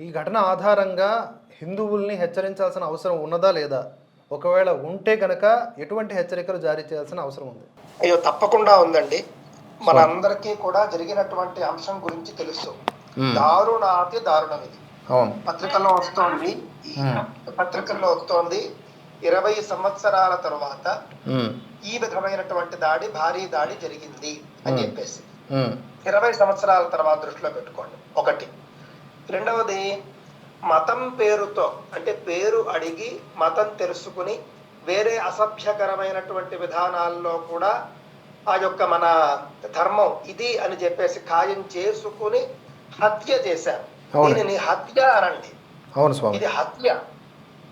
ఈ ఘటన ఆధారంగా హిందువుల్ని హెచ్చరించాల్సిన అవసరం ఉన్నదా లేదా? ఒకవేళ ఉంటే గనక ఎటువంటి హెచ్చరికలు జారీ చేయాల్సిన అవసరం ఉంది? అయ్యో తప్పకుండా ఉందండి. మన అందరికీ కూడా జరిగినటువంటి అంశం గురించి తెలుసు. దారుణాతి దారుణం ఇది. పత్రికల్లో వస్తోంది. పత్రికల్లో వస్తోంది. ఇరవై సంవత్సరాల తరువాత ఈ విధమైనటువంటి దాడి భారీ దాడి జరిగింది అని చెప్పేసి. ఇరవై సంవత్సరాల తర్వాత దృష్టిలో పెట్టుకోండి. ఒకటి. రెండవది మతం పేరుతో అంటే పేరు అడిగి మతం తెలుసుకుని వేరే అసభ్యకరమైనటువంటి విధానాల్లో కూడా ఆ యొక్క మన ధర్మం ఇది అని చెప్పేసి ఖాయం చేసుకుని హత్య చేశారు. దీనిని హత్య అనండి. అవును స్వామి. ఇది హత్య.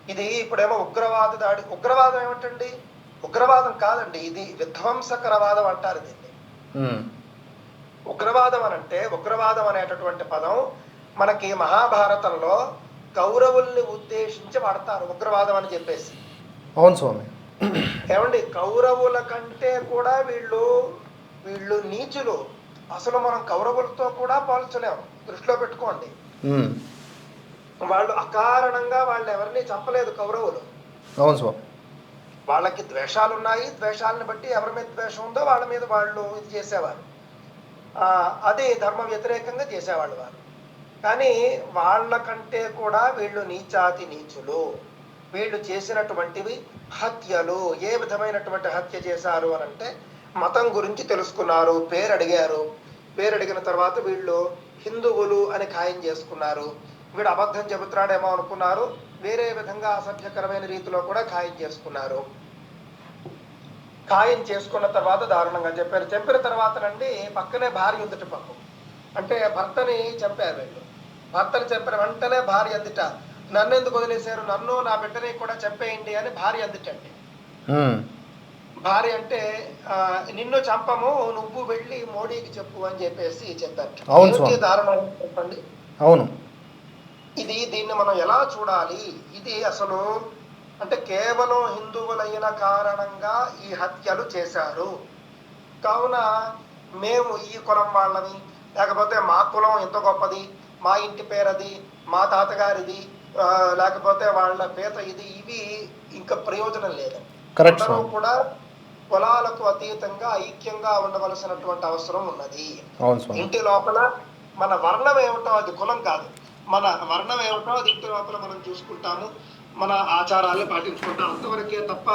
ఇది ఇప్పుడేమో ఉగ్రవాద దాడి. ఉగ్రవాదం ఏమిటండి? ఉగ్రవాదం కాదండి ఇది విధ్వంసకరవాదం అంటారు దీన్ని. ఉగ్రవాదం అని అంటే ఉగ్రవాదం అనేటటువంటి పదం మనకి మహాభారతంలో కౌరవుల్ని ఉద్దేశించి వాడతారు ఉగ్రవాదం అని చెప్పేసి. అవును స్వామి. ఏమండి? కౌరవుల కంటే కూడా వీళ్ళు వీళ్ళు నీచులు. అసలు మనం కౌరవులతో కూడా పోల్చలేము. దృష్టిలో పెట్టుకోండి. వాళ్ళు అకారణంగా వాళ్ళు ఎవరిని చంపలేదు కౌరవులు. అవును స్వామి వాళ్ళకి ద్వేషాలు ఉన్నాయి ద్వేషాలను బట్టి ఎవరి మీద ద్వేషం ఉందో వాళ్ళ మీద వాళ్ళు ఇది చేసేవారు. ఆ, అదే ధర్మ వ్యతిరేకంగా చేసేవాళ్ళు వారు. కానీ వాళ్ళకంటే కూడా వీళ్ళు నీచాతి నీచులు. వీళ్ళు చేసినటువంటివి హత్యలు. ఏ విధమైనటువంటి హత్య చేశారు అని అంటే మతం గురించి తెలుసుకున్నారు పేరు అడిగారు పేరు అడిగిన తర్వాత వీళ్ళు హిందువులు అని ఖాయం చేసుకున్నారు. వీడు అబద్ధం చెబుతున్నాడేమో అనుకున్నారు. వేరే విధంగా అసభ్యకరమైన రీతిలో కూడా ఖాయం చేసుకున్నారు. ఖాయం చేసుకున్న తర్వాత దారుణంగా చెప్పారు. చెప్పిన తర్వాత నండి పక్కనే భార్య ఉందిట పాపం. అంటే భర్తని చంపారు వీళ్ళు. భర్తని చంపిన వెంటనే భార్య అందుట. నన్ను ఎందుకు వదిలేశారు? నన్ను నా బిడ్డని కూడా చంపేయండి అని భార్య అందుటండి. భార్య అంటే నిన్ను చంపము నువ్వు వెళ్ళి మోడీకి చెప్పు అని చెప్పేసి చెప్పారు. దారుణం చెప్పండి? అవును. ఇది దీన్ని మనం ఎలా చూడాలి? ఇది అసలు అంటే కేవలం హిందువులైన కారణంగా ఈ హత్యలు చేశారు. కావున మేము ఈ కులం వాళ్ళని లేకపోతే మా కులం ఎంత గొప్పది? మా ఇంటి పేరది మా తాతగారిది లేకపోతే వాళ్ళ పేత ఇది ఇవి ఇంకా ప్రయోజనం లేదు. అందరూ కూడా కులాలకు అతీతంగా ఐక్యంగా ఉండవలసినటువంటి అవసరం ఉన్నది. ఇంటి లోపల మన వర్ణం ఏమిటో అది కులం కాదు. మన వర్ణం ఏమిటో అది ఇంటి లోపల మనం చూసుకుంటాము. మన ఆచారాలు పాటించుకుంటాం అంతవరకే తప్ప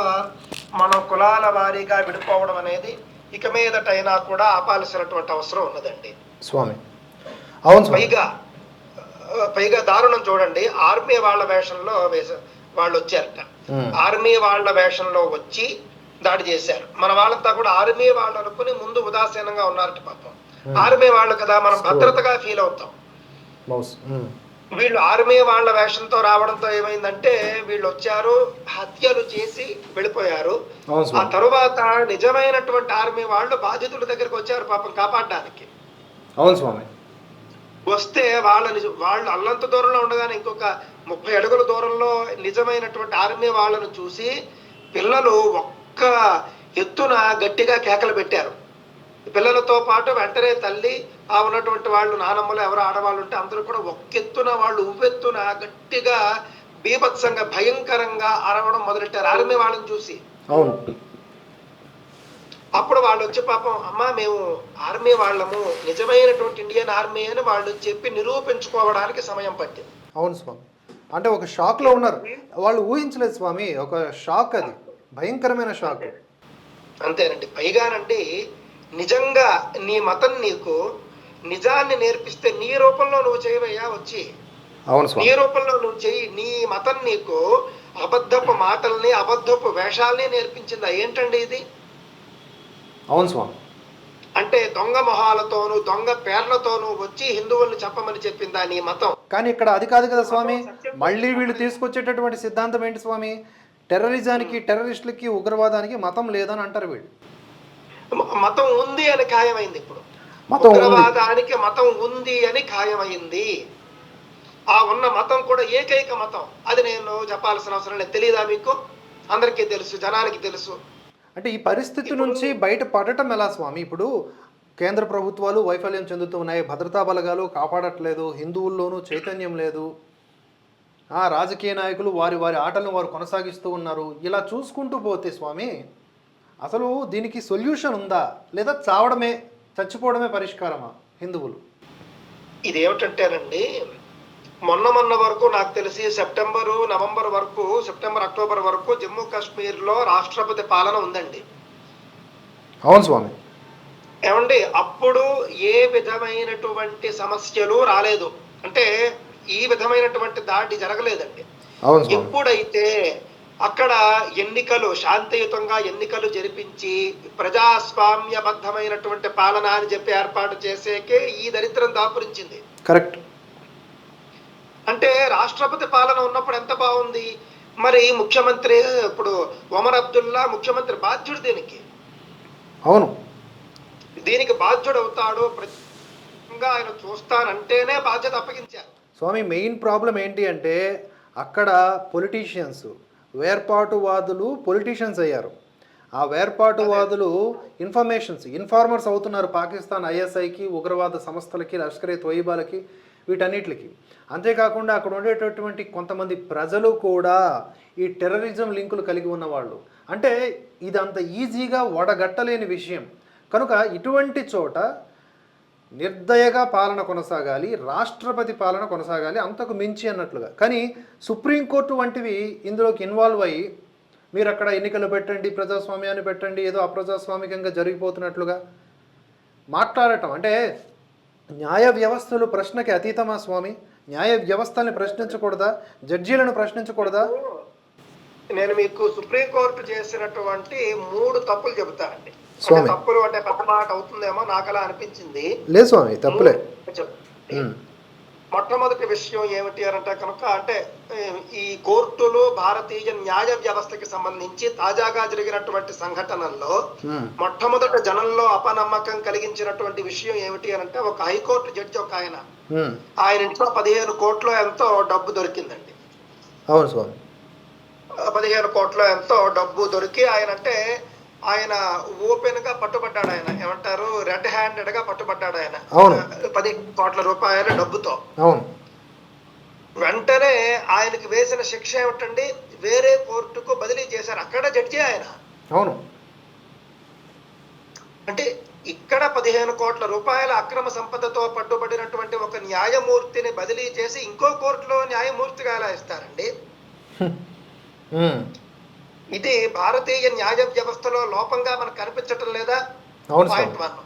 మనం కులాల వారీగా విడిపోవడం అనేది ఇక మీదటైనా కూడా ఆపాల్సినటువంటి అవసరం ఉన్నదండి. స్వామి. అవును పైగా పైగా దారుణం చూడండి ఆర్మీ వాళ్ళ వేషంలో వేస వాళ్ళు వచ్చారట. ఆర్మీ వాళ్ళ వేషంలో వచ్చి దాడి చేశారు. మన వాళ్ళంతా కూడా ఆర్మీ వాళ్ళు అనుకుని ముందు ఉదాసీనంగా ఉన్నారట పాపం. ఆర్మీ వాళ్ళు కదా మనం భద్రతగా ఫీల్ అవుతాం. వీళ్ళు ఆర్మీ వాళ్ళ వేషంతో రావడంతో ఏమైందంటే వీళ్ళు వచ్చారు హత్యలు చేసి వెళ్ళిపోయారు. ఆ తరువాత నిజమైనటువంటి ఆర్మీ వాళ్ళు బాధితుల దగ్గరికి వచ్చారు పాపం కాపాడడానికి. అవును స్వామి. వస్తే వాళ్ళని వాళ్ళు అల్లంత దూరంలో ఉండగానే ఇంకొక ముప్పై అడుగుల దూరంలో నిజమైనటువంటి ఆర్మీ వాళ్ళను చూసి పిల్లలు ఒక్క ఎత్తున గట్టిగా కేకలు పెట్టారు. పిల్లలతో పాటు వెంటనే తల్లి ఆ ఉన్నటువంటి వాళ్ళు నానమ్మలు ఎవరు ఆడవాళ్ళు ఉంటే అందరూ కూడా ఒక్కెత్తున వాళ్ళు ఉవ్వెత్తున గట్టిగా బీభత్సంగా భయంకరంగా అరవడం మొదలెట్టారు ఆర్మీ వాళ్ళని చూసి. అవును. అప్పుడు వాళ్ళు వచ్చి పాపం అమ్మా మేము ఆర్మీ వాళ్ళము. నిజమైనటువంటి ఇండియన్ ఆర్మీ అని వాళ్ళు చెప్పి నిరూపించుకోవడానికి సమయం పట్టింది. అవును స్వామి. అంటే ఒక షాక్లో ఉన్నారు. వాళ్ళు ఊహించలేదు స్వామి. ఒక షాక్ అది. భయంకరమైన షాక్. అంతేనండి. పైగానండి నిజంగా నీ మతం నీకు నిజాన్ని నేర్పిస్తే నీ రూపంలో నువ్వు చేయవయ్యా వచ్చి. అవును నీ రూపంలో నువ్వు చెయ్యి. నీ మతం నీకు అబద్ధపు మాటల్ని అబద్ధపు వేషాల్ని నేర్పించిందా? ఏంటండి ఇది? అవును స్వామి. అంటే దొంగ మొహాలతోనూ దొంగ పేర్లతోనూ వచ్చి హిందువుల్ని చెప్పమని చెప్పిందా నీ మతం? కానీ ఇక్కడ అది కాదు కదా స్వామి. మళ్ళీ వీళ్ళు తీసుకొచ్చేటటువంటి సిద్ధాంతం ఏంటి స్వామి? టెర్రరిజానికి టెర్రరిస్టులకి ఉగ్రవాదానికి మతం లేదని అంటారు వీళ్ళు. మతం ఉంది అని ఖాయమైంది ఇప్పుడు. మతం. ఉగ్రవాదానికి మతం ఉంది అని ఖాయమైంది. ఆ ఉన్న మతం కూడా ఏకైక మతం. అది నేను చెప్పాల్సిన అవసరం లేదు. తెలియదా మీకు? అందరికీ తెలుసు జనానికి తెలుసు. అంటే ఈ పరిస్థితి నుంచి బయట పడటం ఎలా స్వామి? ఇప్పుడు కేంద్ర ప్రభుత్వాలు వైఫల్యం చెందుతూ ఉన్నాయి. భద్రతా బలగాలు కాపాడట్లేదు. హిందువుల్లోనూ చైతన్యం లేదు. ఆ రాజకీయ నాయకులు వారి వారి ఆటలను వారు కొనసాగిస్తూ ఉన్నారు. ఇలా చూసుకుంటూ పోతే స్వామి అసలు దీనికి సొల్యూషన్ ఉందా? లేదా చావడమే చచ్చిపోవడమే పరిష్కారమా హిందువులు? ఇదేమిటంటేనండి మొన్న మొన్న వరకు నాకు తెలిసి సెప్టెంబరు నవంబర్ వరకు సెప్టెంబర్ అక్టోబర్ వరకు జమ్మూ కాశ్మీర్లో రాష్ట్రపతి పాలన ఉందండి. అవును స్వామి. ఏమండి అప్పుడు ఏ విధమైనటువంటి సమస్యలు రాలేదు. అంటే ఈ విధమైనటువంటి దాడి జరగలేదండి. ఎప్పుడైతే అక్కడ ఎన్నికలు శాంతియుతంగా ఎన్నికలు జరిపించి ప్రజాస్వామ్యబద్ధమైనటువంటి పాలన అని చెప్పి ఏర్పాటు చేసేకే ఈ దరిద్రం దాపురించింది. కరెక్ట్. అంటే రాష్ట్రపతి పాలన ఉన్నప్పుడు ఎంత బాగుంది? మరి ముఖ్యమంత్రి ఇప్పుడు ఒమర్ అబ్దుల్లా ముఖ్యమంత్రి బాధ్యుడు దీనికి? అవును. దీనికి బాధ్యుడు అవుతాడు ప్రత్యేకంగా ఆయన చూస్తానంటేనే బాధ్యత అప్పగించారు. స్వామి మెయిన్ ప్రాబ్లం ఏంటి అంటే అక్కడ పొలిటీషియన్స్ వేర్పాటువాదులు పొలిటీషియన్స్ అయ్యారు. ఆ వేర్పాటువాదులు ఇన్ఫర్మేషన్స్ ఇన్ఫార్మర్స్ అవుతున్నారు పాకిస్తాన్ ఐఎస్ఐకి ఉగ్రవాద సంస్థలకి లష్కర్ ఏ తొయ్యబాలకి వీటన్నిటికి. అంతేకాకుండా అక్కడ ఉండేటటువంటి కొంతమంది ప్రజలు కూడా ఈ టెర్రరిజం లింకులు కలిగి ఉన్నవాళ్ళు. అంటే ఇది అంత ఈజీగా వడగట్టలేని విషయం. కనుక ఇటువంటి చోట నిర్దయగా పాలన కొనసాగాలి రాష్ట్రపతి పాలన కొనసాగాలి అంతకు మించి అన్నట్లుగా. కానీ సుప్రీంకోర్టు వంటివి ఇందులోకి ఇన్వాల్వ్ అయ్యి మీరు అక్కడ ఎన్నికలు పెట్టండి ప్రజాస్వామ్యాన్ని పెట్టండి ఏదో అప్రజాస్వామికంగా జరిగిపోతున్నట్లుగా మాట్లాడటం. అంటే న్యాయ వ్యవస్థలు ప్రశ్నకి అతీతమా స్వామి? న్యాయ వ్యవస్థల్ని ప్రశ్నించకూడదా? జడ్జీలను ప్రశ్నించకూడదా? నేను మీకు సుప్రీంకోర్టు చేసినటువంటి మూడు తప్పులు చెబుతానండి. తప్పులు అంటే పెద్ద మాట అవుతుందేమో నాకు అలా అనిపించింది. లేదు స్వామి తప్పులే. మొట్టమొదటి విషయం ఏమిటి అని అంటే కనుక అంటే ఈ కోర్టులు భారతీయ న్యాయ వ్యవస్థకి సంబంధించి తాజాగా జరిగినటువంటి సంఘటనల్లో. మొట్టమొదట జనంలో అపనమ్మకం కలిగించినటువంటి విషయం ఏమిటి అని అంటే ఒక హైకోర్టు జడ్జి ఒక ఆయన. ఆయన ఇంట్లో పదిహేను కోట్లు ఎంతో డబ్బు దొరికిందండి అవును పదిహేను కోట్ల ఎంతో డబ్బు దొరికి ఆయన అంటే ఆయన ఓపెన్గా పట్టుబడ్డాడు ఆయన. ఏమంటారు? రెడ్ హ్యాండెడ్గా పట్టుబడ్డాడు ఆయన. అవును. పది కోట్ల రూపాయల డబ్బుతో. అవును. వెంటనే ఆయనకి వేసిన శిక్ష ఏమిటండి? వేరే కోర్టుకు బదిలీ చేశారు. అక్కడ జడ్జి ఆయన. అవును. అంటే ఇక్కడ పదిహేను కోట్ల రూపాయల అక్రమ సంపదతో పట్టుబడినటువంటి ఒక న్యాయమూర్తిని బదిలీ చేసి ఇంకో కోర్టులో న్యాయమూర్తిగా ఎలా ఇస్తారండి. ఇది భారతీయ న్యాయ వ్యవస్థలో లోపంగా మనకు కనిపించటం లేదా? పాయింట్ వన్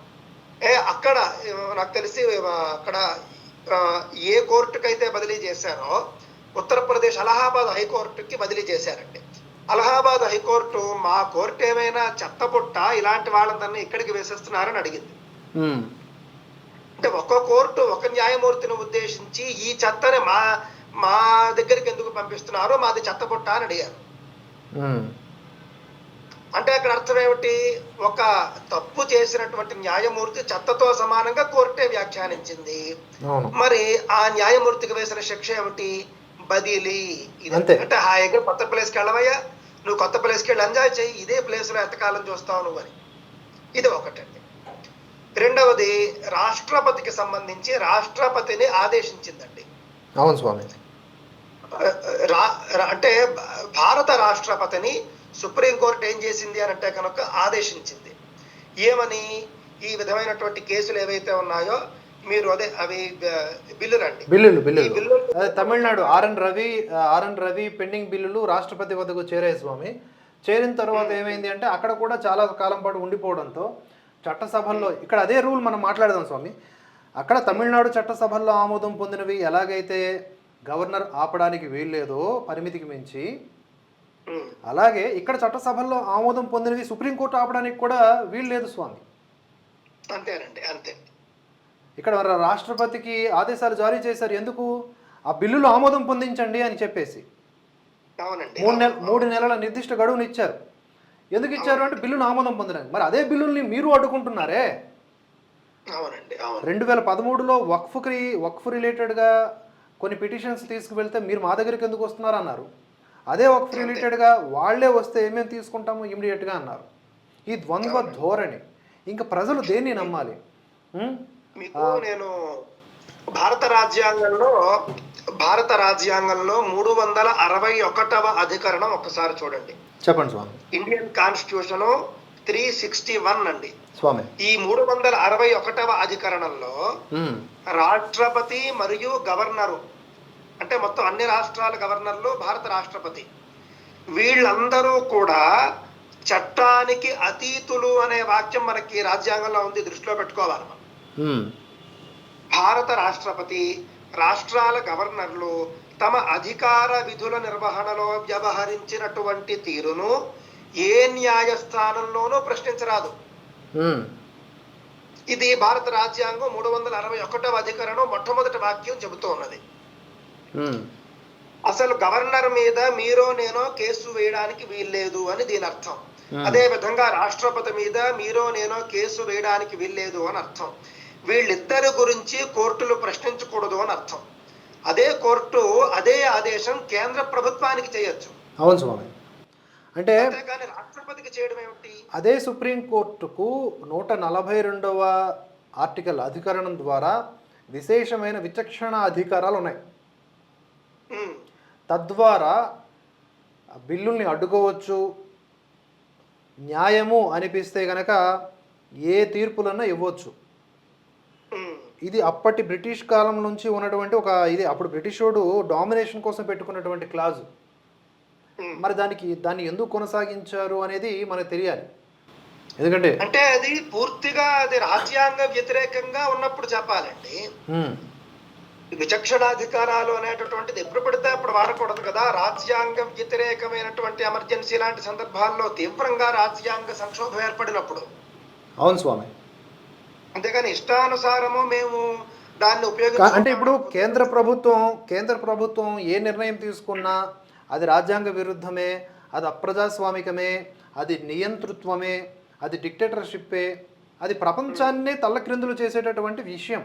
ఏ అక్కడ నాకు తెలిసి అక్కడ ఏ కోర్టుకైతే బదిలీ చేశారో ఉత్తరప్రదేశ్ అలహాబాద్ హైకోర్టుకి బదిలీ చేశారండి. అలహాబాద్ హైకోర్టు మా కోర్టు ఏమైనా చెత్తపుట్ట ఇలాంటి వాళ్ళందరినీ ఇక్కడికి వేసేస్తున్నారని అడిగింది. అంటే ఒక కోర్టు ఒక న్యాయమూర్తిని ఉద్దేశించి ఈ చెత్తని మా మా దగ్గరికి ఎందుకు పంపిస్తున్నారు మాది చెత్తపుట్ట అని అడిగారు. అంటే అక్కడ అర్థం ఏమిటి? ఒక తప్పు చేసినటువంటి న్యాయమూర్తి చెత్తతో సమానంగా కోర్టే వ్యాఖ్యానించింది. మరి ఆ న్యాయమూర్తికి వేసిన శిక్ష ఏమిటి? బదిలీ. అంటే హాయిగా కొత్త ప్లేస్కి వెళ్ళవయ్యా. నువ్వు కొత్త ప్లేస్కి వెళ్ళి ఎంజాయ్ చేయి ఇదే ప్లేస్లో ఎంతకాలం చూస్తావు నువ్వు అని. ఇది ఒకటండి. రెండవది రాష్ట్రపతికి సంబంధించి రాష్ట్రపతిని ఆదేశించిందండి. అవును స్వామి. రా- అంటే భారత రాష్ట్రపతిని సుప్రీంకోర్టు ఏం చేసింది అని అంటే కనుక ఆదేశించింది. ఏమని? ఈ విధమైనటువంటి కేసులు ఏవైతే ఉన్నాయో మీరు అదే అవి బిల్లులు ఈ బిల్లులు. బిల్లులు Tamil Nadu RN Ravi RN Ravi pending బిల్లులు రాష్ట్రపతి వద్దకు చేరాయి స్వామి. చేరిన తర్వాత ఏమైంది అంటే అక్కడ కూడా చాలా కాలం పాటు ఉండిపోవడంతో చట్టసభల్లో ఇక్కడ అదే రూల్ మనం మాట్లాడదాం స్వామి. అక్కడ తమిళనాడు చట్టసభల్లో ఆమోదం పొందినవి ఎలాగైతే గవర్నర్ ఆపడానికి వీల్లేదో పరిమితికి మించి. అలాగే ఇక్కడ చట్టసభల్లో ఆమోదం పొందినవి సుప్రీంకోర్టు ఆపడానికి కూడా వీల్లేదు స్వామి. అంతేనండి అంతే. ఇక్కడ రాష్ట్రపతికి ఆదేశాలు జారీ చేశారు ఎందుకు? ఆ బిల్లులు ఆమోదం పొందించండి అని చెప్పేసి. అవునండి మూడు నెల మూడు నెలల నిర్దిష్ట గడువును ఇచ్చారు. ఎందుకు ఇచ్చారు అంటే బిల్లును ఆమోదం పొందడానికి. మరి అదే బిల్లుల్ని మీరు అడ్డుకుంటున్నారే? రెండు వేల పదమూడులో వక్ఫ్కి వక్ఫ్ రిలేటెడ్గా కొన్ని పిటిషన్స్ తీసుకువెళ్తే మీరు మా దగ్గరికి ఎందుకు వస్తున్నారు అన్నారు. అదే వక్ఫ్ రిలేటెడ్గా వాళ్ళే వస్తే ఏమేమి తీసుకుంటాము ఇమీడియట్గా అన్నారు. ఈ ద్వంద్వ ధోరణి. ఇంకా ప్రజలు దేన్ని నమ్మాలి? నేను భారత రాజ్యాంగంలో భారత రాజ్యాంగంలో మూడు వందల అరవై ఒకటవ అధికరణం ఒకసారి చూడండి. చెప్పండి స్వామి. Indian constitution three sixty one అండి స్వామి ఈ మూడు వందల అరవై ఒకటవ అధికరణంలో. రాష్ట్రపతి మరియు గవర్నరు అంటే మొత్తం అన్ని రాష్ట్రాల గవర్నర్లు భారత రాష్ట్రపతి వీళ్ళందరూ కూడా చట్టానికి అతీతులు అనే వాక్యం మనకి రాజ్యాంగంలో ఉంది దృష్టిలో పెట్టుకోవాలి మనం. భారత రాష్ట్రపతి రాష్ట్రాల గవర్నర్లు తమ అధికార విధుల నిర్వహణలో వ్యవహరించినటువంటి తీరును ఏ న్యాయస్థానంలోనూ ప్రశ్నించరాదు. ఇది భారత రాజ్యాంగం మూడు వందల అరవై ఒకటవ అధికరణం మొట్టమొదటి వాక్యం చెబుతూ ఉన్నది. అసలు గవర్నర్ మీద మీరో నేనో కేసు వేయడానికి వీల్లేదు అని దీని అర్థం. అదే విధంగా రాష్ట్రపతి మీద మీరో నేనో కేసు వేయడానికి వీల్లేదు అని అర్థం. వీళ్ళిద్దరి గురించి కోర్టులు ప్రశ్నించకూడదు అని అర్థం. అదే కోర్టు అదే ఆదేశం కేంద్ర ప్రభుత్వానికి చేయొచ్చు. అవును స్వామి. అంటే అంతేగాని రాష్ట్రపతికి చేయడం ఏమిటి అదే సుప్రీంకోర్టుకు నూట నలభై రెండవ ఆర్టికల్ అధికరణం ద్వారా విశేషమైన విచక్షణ అధికారాలు ఉన్నాయి. తద్వారా బిల్లుల్ని అడ్డుకోవచ్చు న్యాయము అనిపిస్తే గనక ఏ తీర్పులన్నా ఇవ్వచ్చు. ఇది అప్పటి బ్రిటిష్ కాలం నుంచి ఉన్నటువంటి ఒక ఇది అప్పుడు బ్రిటిష్ వాడు డామినేషన్ కోసం పెట్టుకున్నటువంటి క్లాజు. మరి దానికి దాన్ని ఎందుకు కొనసాగించారు అనేది మనకు తెలియాలి. ఎందుకంటే అంటే అది పూర్తిగా అది రాజ్యాంగ వ్యతిరేకంగా ఉన్నప్పుడు చెప్పాలండి. విచక్షణాధికారాలు అనేటటువంటిది ఎప్పుడు పడితే అప్పుడు వాడకూడదు కదా. రాజ్యాంగం వ్యతిరేకమైనటువంటి ఎమర్జెన్సీ లాంటి సందర్భాల్లో తీవ్రంగా రాజ్యాంగ సంక్షోభం ఏర్పడినప్పుడు. అవును స్వామి. అంతేగాని ఇష్టానుసారము మేము దాన్ని ఉపయోగించ అంటే ఇప్పుడు కేంద్ర ప్రభుత్వం కేంద్ర ప్రభుత్వం ఏ నిర్ణయం తీసుకున్నా అది రాజ్యాంగ విరుద్ధమే అది అప్రజాస్వామికమే అది నియంతృత్వమే అది డిక్టేటర్షిప్పే అది ప్రపంచాన్నే తల్లక్రిందులు చేసేటటువంటి విషయం.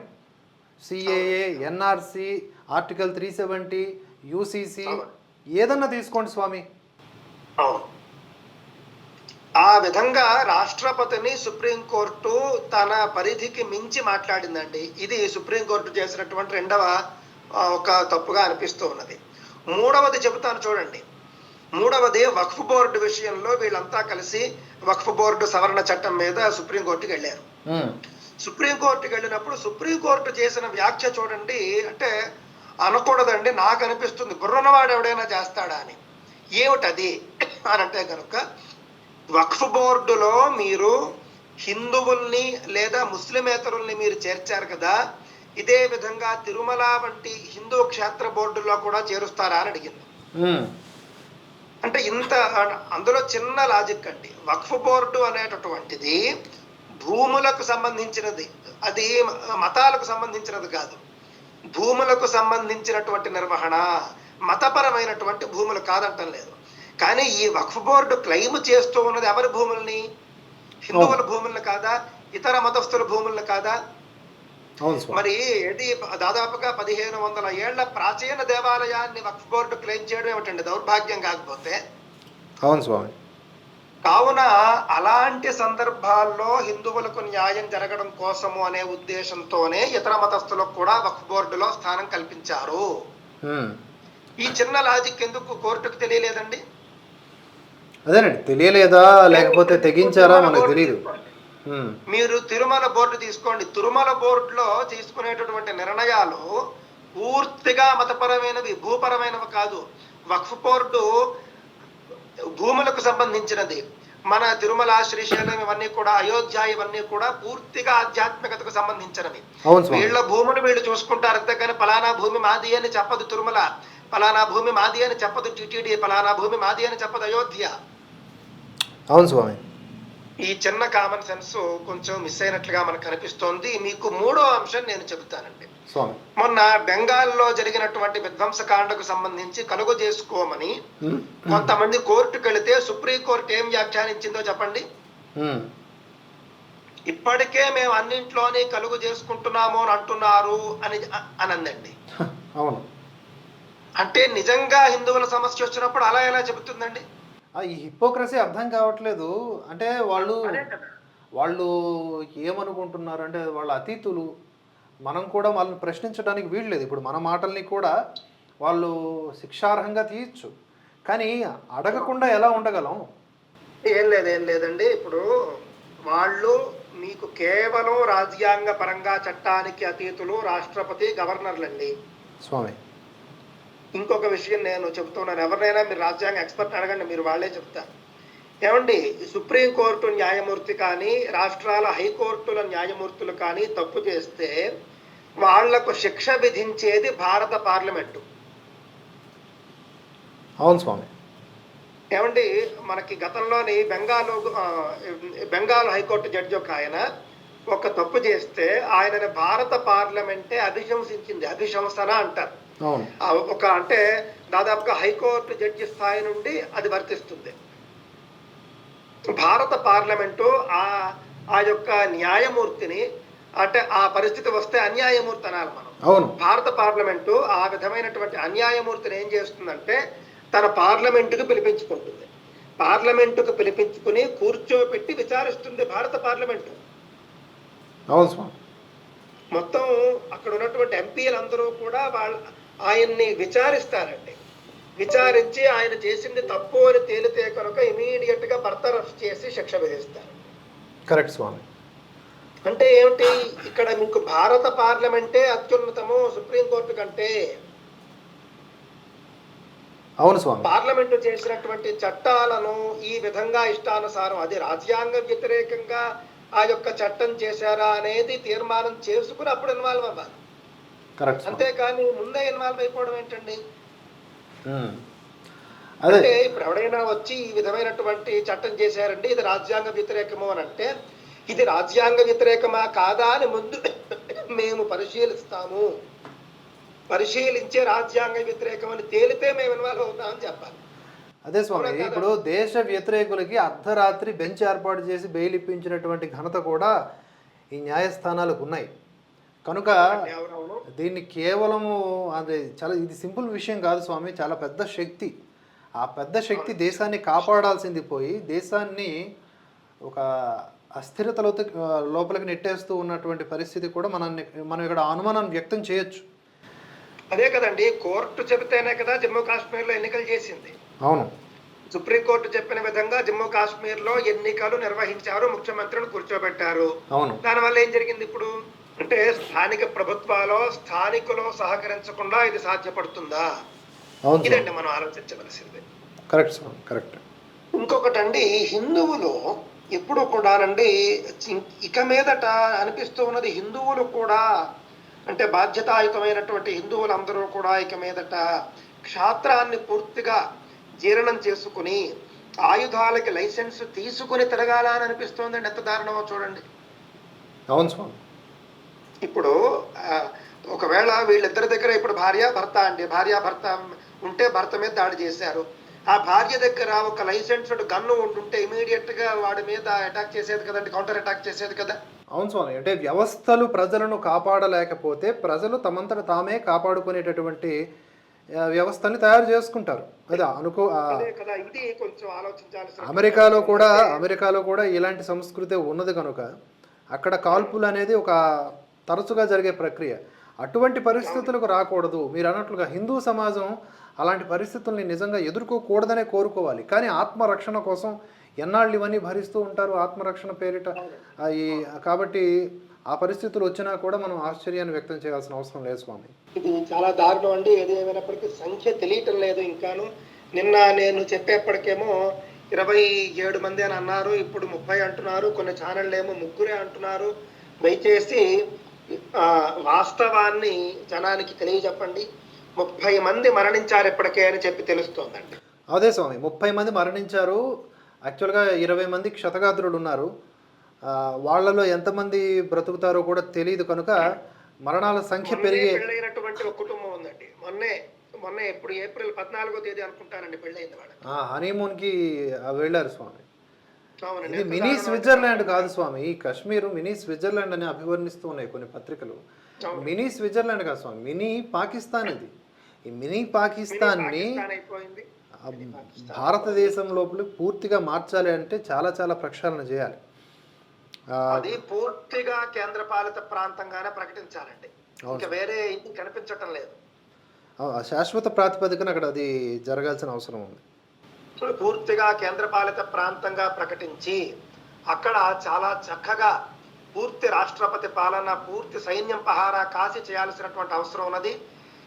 CAA NRC article three seventy UCC ఏదన్నా తీసుకోండి స్వామి. ఆ విధంగా రాష్ట్రపతిని సుప్రీంకోర్టు తన పరిధికి మించి మాట్లాడిందండి. ఇది సుప్రీంకోర్టు చేసినటువంటి రెండవ ఒక తప్పుగా అనిపిస్తూ ఉన్నది. మూడవది చెబుతాను చూడండి. మూడవది వక్ఫ్ బోర్డు విషయంలో వీళ్ళంతా కలిసి వక్ఫ్ బోర్డు సవరణ చట్టం మీద సుప్రీంకోర్టుకి వెళ్ళారు. సుప్రీంకోర్టుకి వెళ్ళినప్పుడు సుప్రీంకోర్టు చేసిన వ్యాఖ్య చూడండి అంటే అనకూడదండి నాకు అనిపిస్తుంది. గుర్రన్నవాడు ఎవడైనా చేస్తాడా అని. ఏమిటది? అని అంటే కనుక వక్ఫ్ బోర్డులో మీరు హిందువుల్ని లేదా ముస్లిమేతరుల్ని మీరు చేర్చారు కదా ఇదే విధంగా తిరుమల వంటి హిందూ క్షేత్ర బోర్డులో కూడా చేరుస్తారా అని అడిగింది. అంటే ఇంత అందులో చిన్న లాజిక్ అండి. వక్ఫ్ బోర్డు అనేటటువంటిది భూములకు సంబంధించినది. అది మతాలకు సంబంధించినది కాదు. భూములకు సంబంధించినటువంటి నిర్వహణ మతపరమైనటువంటి భూములు కాదంటం లేదు. కానీ ఈ వక్ఫ్ బోర్డు క్లెయిమ్ చేస్తూ ఉన్నది ఎవరి భూముల్ని? హిందువుల భూముల్ని కాదా? ఇతర మతస్థుల భూముల్ని కాదా? మరి ఇది దాదాపుగా పదిహేను వందల ఏళ్ళ ప్రాచీన దేవాలయాన్ని వక్ఫ్ బోర్డు క్లెయిమ్ చేయడం ఏమిటండి? దౌర్భాగ్యం కాకపోతే. అవును స్వామి. కావున అలాంటి సందర్భాల్లో హిందువులకు న్యాయం జరగడం కోసము అనే ఉద్దేశంతోనే ఇతర మతస్థులకు కూడా వక్ఫ్ బోర్డులో స్థానం కల్పించారు. ఈ చిన్న లాజిక్ ఎందుకు కోర్టుకు తెలియలేదండి? అదేనండి తెలియలేదా? లేకపోతే తెగించారా? మనకు తెలియదు మీరు తిరుమల బోర్డు తీసుకోండి. తిరుమల బోర్డులో తీసుకునేటటువంటి నిర్ణయాలు పూర్తిగా మతపరమైనవి భూపరమైనవి కాదు. వక్ఫ్ బోర్డు భూములకు సంబంధించినది. మన తిరుమల శ్రీశైలం ఇవన్నీ కూడా అయోధ్య ఇవన్నీ కూడా పూర్తిగా ఆధ్యాత్మికతకు సంబంధించినవి. వీళ్ళ భూములు వీళ్ళు చూసుకుంటారు. అంతేకాని ఫలానా భూమి మాది అని చెప్పదు తిరుమల. ఫలానా భూమి మాది అని చెప్పదు టిటిడి. ఫలానా భూమి మాది అని చెప్పదు అయోధ్య. అవును స్వామి. ఈ చిన్న కామన్ సెన్స్ కొంచెం మిస్ అయినట్లుగా మనకు కనిపిస్తోంది. మీకు మూడో అంశం నేను చెబుతానండి. మొన్న బెంగాల్లో జరిగినటువంటి విధ్వంసకాండకు సంబంధించి కలుగు చేసుకోమని కొంతమంది కోర్టుకు వెళితే సుప్రీం కోర్టు ఏం వ్యాఖ్యానించిందో చెప్పండి? ఇప్పటికే మేము అన్నింట్లోనే కలుగు చేసుకుంటున్నాము అని అంటున్నారు అని అని అందండి హ, అవును. అంటే నిజంగా హిందువుల సమస్య వచ్చినప్పుడు అలా ఎలా చెబుతుందండి? ఈ హిపోక్రసీ అర్థం కావట్లేదు. అంటే వాళ్ళు వాళ్ళు ఏమనుకుంటున్నారు అంటే వాళ్ళ అతీతులు. మనం కూడా వాళ్ళని ప్రశ్నించడానికి వీల్లేదు ఇప్పుడు మన మాటల్ని కూడా వాళ్ళు శిక్షార్హంగా తీయచ్చు. కానీ అడగకుండా ఎలా ఉండగలం? ఏం లేదు ఏం లేదండి. ఇప్పుడు వాళ్ళు మీకు కేవలం రాజ్యాంగ పరంగా చట్టానికి అతీతులు రాష్ట్రపతి గవర్నర్లండి. స్వామి. ఇంకొక విషయం నేను చెప్తున్నాను ఎవరినైనా మీరు రాజ్యాంగ ఎక్స్పర్ట్ అడగండి మీరు వాళ్ళే చెప్తారు. ఏమండి సుప్రీంకోర్టు న్యాయమూర్తి కానీ రాష్ట్రాల హైకోర్టుల న్యాయమూర్తులు కానీ తప్పు చేస్తే వాళ్ళకు శిక్ష విధించేది భారత పార్లమెంటు. అవును స్వామి. ఏమండి మనకి గతంలోని బెంగాల్ బెంగాల్ హైకోర్టు జడ్జి ఒక ఆయన ఒక తప్పు చేస్తే ఆయనని భారత పార్లమెంటే అభిశంసించింది అభిశంసన అంటారు. ఒక అంటే దాదాపుగా హైకోర్టు జడ్జి స్థాయి నుండి అది వర్తిస్తుంది. భారత పార్లమెంటు ఆ ఆ యొక్క న్యాయమూర్తిని అంటే ఆ పరిస్థితి వస్తే అన్యాయమూర్తి అనాలి మనం. అవును. భారత పార్లమెంటు ఆ విధమైనటువంటి అన్యాయమూర్తిని ఏం చేస్తుందంటే తన పార్లమెంటుకు పిలిపించుకుంటుంది. పార్లమెంటుకు పిలిపించుకుని కూర్చోబెట్టి విచారిస్తుంది భారత పార్లమెంటు. అవును మొత్తం అక్కడ ఉన్నటువంటి ఎంపీలు అందరూ కూడా వాళ్ళ ఆయన్ని విచారిస్తారండి. విచారించి ఆయన చేసింది తప్పు అని తేలితే కనుక ఇమీడియట్గా బర్తరఫ్ చేసి శిక్ష విధిస్తారు. కరెక్ట్ స్వామి. అంటే ఏమిటి? ఇక్కడ మీకు భారత పార్లమెంటే అత్యున్నతము సుప్రీంకోర్టు కంటే అవును స్వామి. పార్లమెంటు చేసినటువంటి చట్టాలను ఈ విధంగా ఇష్టానుసారం అది రాజ్యాంగ వ్యతిరేకంగా ఆ యొక్క చట్టం చేశారా అనేది తీర్మానం చేసుకుని అప్పుడు ఇన్వాల్వ్ అవ్వాలి. కరెక్ట్ అంతేకాని ముందే ఇన్వాల్వ్ అయిపోవడం ఏంటండి? ఉమ్. అదే అంటే ఇప్పుడు ఎవడైనా వచ్చి ఈ విధమైనటువంటి చట్టం చేశారండి ఇది రాజ్యాంగ వ్యతిరేకము అని అంటే ఇది రాజ్యాంగ వ్యతిరేకమా కాదా అని ముందు మేము పరిశీలిస్తాము. పరిశీలించే రాజ్యాంగ వ్యతిరేకం అని తేలితే మేము ఇన్వాల్వ్ అవుతామని చెప్పాలి. అదే స్వామి? ఇప్పుడు దేశ వ్యతిరేకులకి అర్ధరాత్రి బెంచ్ ఏర్పాటు చేసి బెయిల్ ఇప్పించినటువంటి ఘనత కూడా ఈ న్యాయస్థానాలకు ఉన్నాయి. కనుక దీన్ని కేవలము అది చాలా ఇది సింపుల్ విషయం కాదు స్వామి చాలా పెద్ద శక్తి. ఆ పెద్ద శక్తి దేశాన్ని కాపాడాల్సింది పోయి దేశాన్ని ఒక అస్థిరతలో లోపలికి నెట్టేస్తూ ఉన్నటువంటి పరిస్థితి కూడా మనల్ని మనం ఇక్కడ అనుమానాన్ని వ్యక్తం చేయొచ్చు. అదే కదండి కోర్టు చెబితేనే కదా జమ్మూ కాశ్మీర్లో ఎన్నికలు చేసింది. అవును. సుప్రీంకోర్టు చెప్పిన విధంగా జమ్మూ కాశ్మీర్లో ఎన్నికలు నిర్వహించారు ముఖ్యమంత్రిని కూర్చోబెట్టారు. అవును. దానివల్ల ఏం జరిగింది ఇప్పుడు? అంటే స్థానిక ప్రభుత్వాలు స్థానికులు సహకరించకుండా ఇది సాధ్యపడుతుందా? ఇదండి మనం ఆలోచించవలసింది. కరెక్ట్ స్వామి కరెక్ట్. ఇంకొకటండి హిందువులు ఎప్పుడు కూడానండి ఇక మీదట అనిపిస్తూ ఉన్నది హిందువులు కూడా అంటే బాధ్యతాయుతమైనటువంటి హిందువులందరూ కూడా ఇక మీదట క్షాత్రాన్ని పూర్తిగా జీర్ణం చేసుకుని ఆయుధాలకి లైసెన్స్ తీసుకుని తిరగాల అని అనిపిస్తోందండి. ఎంత దారుణమో చూడండి. అవును స్వామి ఇప్పుడు ఒకవేళ వీళ్ళిద్దరి దగ్గర ఇప్పుడు భార్య భర్త అండి. భార్య భర్త ఉంటే భర్త మీద దాడి చేశారు. ఆ భార్య దగ్గర ఒక లైసెన్స్డ్ గన్ను ఉంటుంటే ఇమీడియట్గా వాడి మీద అటాక్ చేసేది కదండి కౌంటర్ అటాక్ చేసేది కదా. అవును స్వామి అంటే వ్యవస్థలు ప్రజలను కాపాడలేకపోతే ప్రజలు తమంతట తామే కాపాడుకునేటటువంటి వ్యవస్థని తయారు చేసుకుంటారు. అది అనుకో అమెరికాలో కూడా అమెరికాలో కూడా ఇలాంటి సంస్కృతి ఉన్నది కనుక అక్కడ కాల్పులు అనేది ఒక తరచుగా జరిగే ప్రక్రియ. అటువంటి పరిస్థితులకు రాకూడదు. మీరు అన్నట్లుగా హిందూ సమాజం అలాంటి పరిస్థితుల్ని నిజంగా ఎదుర్కోకూడదనే కోరుకోవాలి. కానీ ఆత్మరక్షణ కోసం ఎన్నాళ్ళు ఇవన్నీ భరిస్తూ ఉంటారు ఆత్మరక్షణ పేరిట? ఈ కాబట్టి ఆ పరిస్థితులు వచ్చినా కూడా మనం ఆశ్చర్యాన్ని వ్యక్తం చేయాల్సిన అవసరం లేదు స్వామి. ఇది చాలా దారుణం అండి. ఏది ఏమైనప్పటికీ సంఖ్య తెలియటం లేదు ఇంకాను. నిన్న నేను చెప్పేప్పటికేమో ఇరవై ఏడు మంది అని అన్నారు. ఇప్పుడు ముప్పై అంటున్నారు. కొన్ని ఛానళ్ళు ఏమో ముగ్గురే అంటున్నారు. దయచేసి వాస్తవాన్ని జనానికి తెలియజెప్పండి. ముప్పై మంది మరణించారు ఇప్పటికే అని చెప్పి తెలుస్తోందండి. అదే స్వామి ముప్పై మంది మరణించారు. యాక్చువల్గా ఇరవై మంది క్షతగాత్రులు ఉన్నారు. ఆ, వాళ్ళలో ఎంతమంది బ్రతుకుతారో కూడా తెలియదు కనుక మరణాల సంఖ్య పెరిగే పెళ్ళైనటువంటి ఒక కుటుంబం ఉందండి. మొన్నే మొన్నే ఇప్పుడు ఏప్రిల్ పద్నాలుగో తేదీ అనుకుంటానండి పెళ్ళైంది వాళ్ళకి. ఆ, హనీమూన్కి వెళ్ళారు స్వామి. ఇది మినీ స్విట్జర్లాండ్ కాదు స్వామి. ఈ కాశ్మీర్ మినీ స్విట్జర్లాండ్ అని అభివర్ణిస్తూ ఉన్నాయి కొన్ని పత్రికలు. మినీ స్విట్జర్లాండ్ కాదు స్వామి. మినీ పాకిస్తాన్ ఇది ఈ మినీ పాకిస్తాన్ని భారతదేశం లోపల పూర్తిగా మార్చాలి అంటే చాలా చాలా ప్రక్షాళన చేయాలి. అది పూర్తిగా కేంద్ర పాలిత ప్రాంతంగానే ప్రకటించాలండి. ఇంకా వేరే కనిపించటం లేదు. శాశ్వత ప్రాతిపదికన అక్కడ అది జరగాల్సిన అవసరం ఉంది. పూర్తిగా కేంద్ర పాలిత ప్రాంతంగా ప్రకటించి అక్కడ చాలా చక్కగా పూర్తి రాష్ట్రపతి పాలన పూర్తి సైన్యం పహారా కాసి చేయాల్సినటువంటి అవసరం ఉన్నది.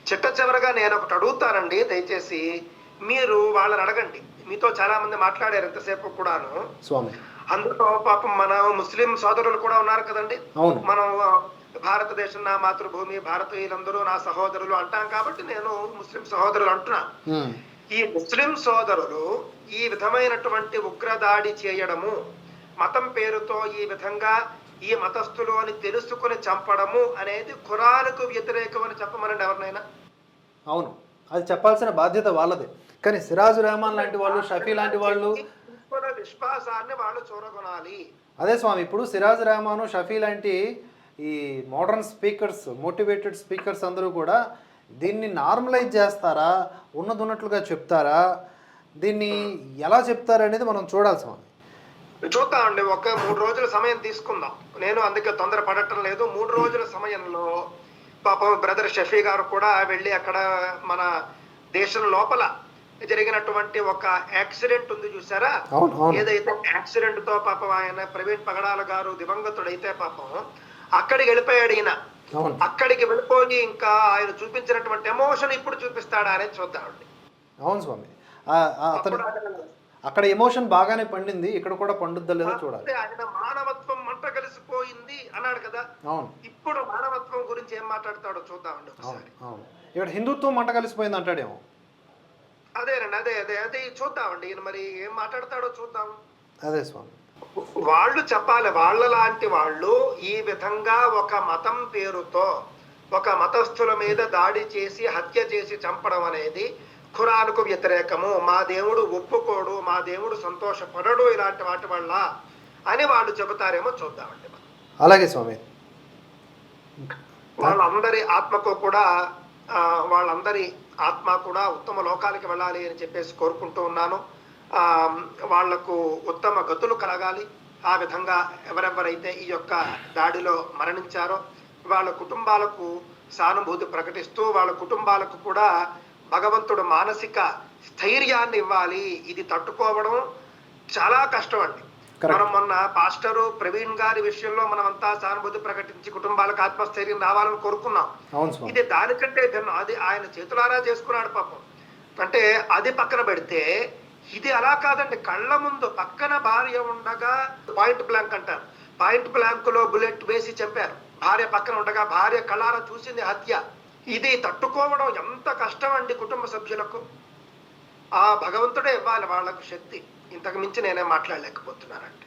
చిట్ట చివరగా నేను ఒకటి అడుగుతానండి. దయచేసి మీరు వాళ్ళని అడగండి. మీతో చాలా మంది మాట్లాడారు ఎంతసేపు కూడాను. స్వామి. అందులో పాపం మన ముస్లిం సోదరులు కూడా ఉన్నారు కదండి. మనం భారతదేశం నా మాతృభూమి భారతీయులందరూ నా సహోదరులు అంటాం కాబట్టి నేను ముస్లిం సహోదరులు అంటున్నా. ఈ ముస్లిం సోదరులు ఈ విధమైనటువంటి ఉగ్రదాడి చేయడము మతం పేరుతో ఈ విధంగా ఈ మతస్థులు అని తెలుసుకుని చంపడము అనేది ఖురానుకు వ్యతిరేకం అని చెప్పమనండి ఎవరినైనా? అవును. అది చెప్పాల్సిన బాధ్యత వాళ్ళదే. కానీ సిరాజు రెహమాన్ లాంటి వాళ్ళు షఫీ లాంటి వాళ్ళు విశ్వాసాన్ని వాళ్ళు చూరగొనాలి. అదే స్వామి ఇప్పుడు సిరాజ్ రెహమాన్ షఫీ లాంటి ఈ మోడర్న్ స్పీకర్స్ మోటివేటెడ్ స్పీకర్స్ అందరూ కూడా దీన్ని నార్మలైజ్ చేస్తారా? ఉన్నది ఉన్నట్లుగా చెప్తారా? దీన్ని ఎలా చెప్తారా అనేది మనం చూడాలి స్వామి చూద్దామండి ఒక మూడు రోజుల సమయం తీసుకుందాం. నేను అందుకే తొందర పడటం లేదు. మూడు రోజుల సమయంలో పాపం బ్రదర్ షఫీ గారు కూడా వెళ్ళి అక్కడ మన దేశం లోపల జరిగినటువంటి ఒక యాక్సిడెంట్ ఉంది చూసారా ఏదైతే యాక్సిడెంట్తో పాపం ఆయన ప్రవీణ్ పగడాల గారు దివంగతుడైతే పాపం అక్కడికి వెళ్ళిపోయాడు ఈయన. అక్కడికి వెళ్ళిపోయి ఇంకా ఆయన చూపించినటువంటి ఎమోషన్ ఇప్పుడు చూపిస్తాడా అనేది చూద్దామండి అవును స్వామి. అతను అక్కడ ఎమోషన్ బాగానే పండింది ఇక్కడ కూడా పండుద్దా లేదో చూడాలి. ఆయన మానవత్వం మంట కలిసిపోయింది అన్నాడు కదా. అవును. ఇప్పుడు మానవత్వం గురించి ఏం మాట్లాడతాడో చూద్దామండి ఒకసారి. అవును. ఇక్కడ హిందుత్వం మంట కలిసిపోయింది అంటాడేమో. అదేనండి అదే అదే అదే చూద్దామండి ఈయన మరి ఏం మాట్లాడతాడో చూద్దాం. అదే స్వామి. వాళ్ళు చెప్పాలి వాళ్ళ లాంటి వాళ్ళు ఈ విధంగా ఒక మతం పేరుతో ఒక మతస్థుల మీద దాడి చేసి హత్య చేసి చంపడం అనేది ఖురాన్కు వ్యతిరేకము. మా దేవుడు ఒప్పుకోడు మా దేవుడు సంతోషపడడు ఇలాంటి వాటి వల్ల అని వాళ్ళు చెబుతారేమో చూద్దామండి. అలాగే స్వామి. వాళ్ళందరి ఆత్మకు కూడా ఆ, వాళ్ళందరి ఆత్మ కూడా ఉత్తమ లోకాలకి వెళ్ళాలి అని చెప్పేసి కోరుకుంటూ ఉన్నాను. వాళ్ళకు ఉత్తమ గతులు కలగాలి. ఆ విధంగా ఎవరెవరైతే ఈ యొక్క దాడిలో మరణించారో వాళ్ళ కుటుంబాలకు సానుభూతి ప్రకటిస్తూ వాళ్ళ కుటుంబాలకు కూడా భగవంతుడు మానసిక స్థైర్యాన్ని ఇవ్వాలి. ఇది తట్టుకోవడం చాలా కష్టం అండి. మనం మొన్న పాస్టరు ప్రవీణ్ గారి విషయంలో మనం అంతా సానుభూతి ప్రకటించి కుటుంబాలకు ఆత్మస్థైర్యం రావాలని కోరుకున్నాం. ఇది దానికంటే భిన్నం. అది ఆయన చేతులారా చేసుకున్నాడు పాపం. అంటే అది పక్కన పెడితే ఇది అలా కాదండి. కళ్ళ ముందు పక్కన భార్య ఉండగా పాయింట్ బ్లాంక్ అంటారు. పాయింట్ బ్లాంక్లో బుల్లెట్ వేసి చంపారు. భార్య పక్కన ఉండగా భార్య కళ్ళారా చూసింది హత్య. ఇది తట్టుకోవడం ఎంత కష్టం అండి కుటుంబ సభ్యులకు. ఆ భగవంతుడే ఇవ్వాలి వాళ్ళకు శక్తి. ఇంతకు మించి నేనే మాట్లాడలేకపోతున్నానండి.